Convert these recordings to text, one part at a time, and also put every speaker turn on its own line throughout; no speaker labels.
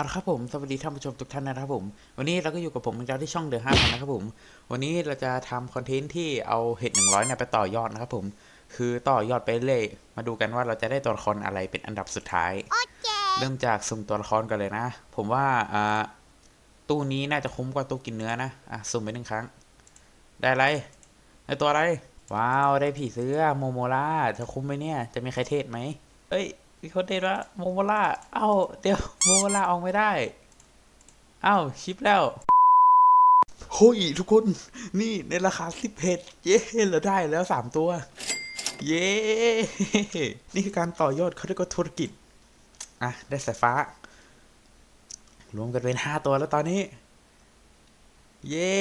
เอาละครับผมสวัสดีท่านผู้ชมทุกท่านนะครับผม วันนี้เราก็อยู่กับผมเหมือนกันที่ช่องเดอะห้าพันนะครับผม วันนี้เราจะทำคอนเทนต์ที่เอาเห็ดหนึ่งร้อยเนี่ยไปต่อยอดนะครับผม คือต่อยอดไปเรื่อยมาดูกันว่าเราจะได้ตัวละครอะไรเป็นอันดับสุดท้าย เริ่มจากสุ่มตัวละครกันเลยนะ ผมว่าอ่าตู้นี้น่าจะคุ้มกว่าตู้กินเนื้อนะอะสุ่มไปหนึ่งครั้ง ได้อะไรได้ตัวอะไร ว้าวได้ผีเสื้อโมโมล่าจะคุ้มไหมเนี่ย จะมีใครเทศไหมเอ้ย มีคนเทศว่าโมโมล่าเอ้าเดี๋ยวโมโมล่าออกไม่ได้ เอ้าชิปแล้วโฮ้ยทุกคนนี่ในราคาสิบเพชเย้เราได้แล้วสามตัว เย้นี่คือการต่อยอดเขาเรียกว่าธุรกิจ อะ ได้สายฟ้า รวมกันเป็นห้าตัวแล้วตอนนี้ เย้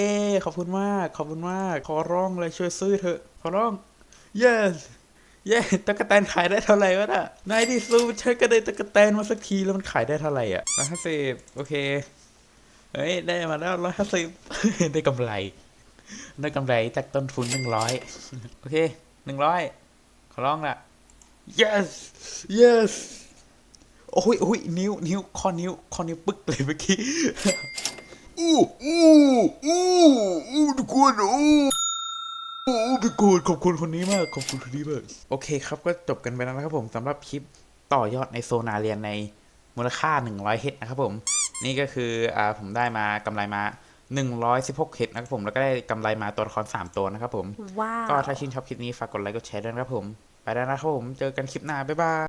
ขอบคุณมาก ขอบคุณมาก ขอร้องเลยช่วยซื้อเถอะ ขอร้อง yes เย้ตะกะแตนขายได้เท่าไหร่วะน่ะนายที่ซูใช้ก็ได้ตะกแตนมาสักทีแล้วมันขายได้เท่าไหร่อะร้อยห้าสิบโอเค เฮ้ย ได้มาแล้วร้อยห้าสิบได้กำไร ได้กำไรจากต้นทุนหนึ่งร้อยโอเคหนึ่งร้อยขอร้องละ yes yes โอ้ยโอ้ยนิ้ว นิ้ว ข้อนิ้ว ข้อนิ้วปึ๊กเลยเมื่อกี้ อู้อู้อู้อู้ทุกคนอู้ อู้พี่กูดขอบคุณคนนี้มาก ขอบคุณคนนี้มาก โอเคครับก็จบกันไปแล้วนะครับผมสำหรับคลิปต่อยอดในโซนาเรียนในมูลค่า 100 เฮดนะครับผม นี่ก็คืออ่าผมได้มากำไรมา 116 เฮดนะครับผมแล้วก็ได้กำไรมาตัวละคร 3 ตัวนะครับผม
ว้าว
ก็ถ้าชื่นชอบคลิปนี้ฝากกดไลค์กดแชร์ด้วยนะครับผม ไปแล้วนะครับผม เจอกันคลิปหน้า บ๊ายบาย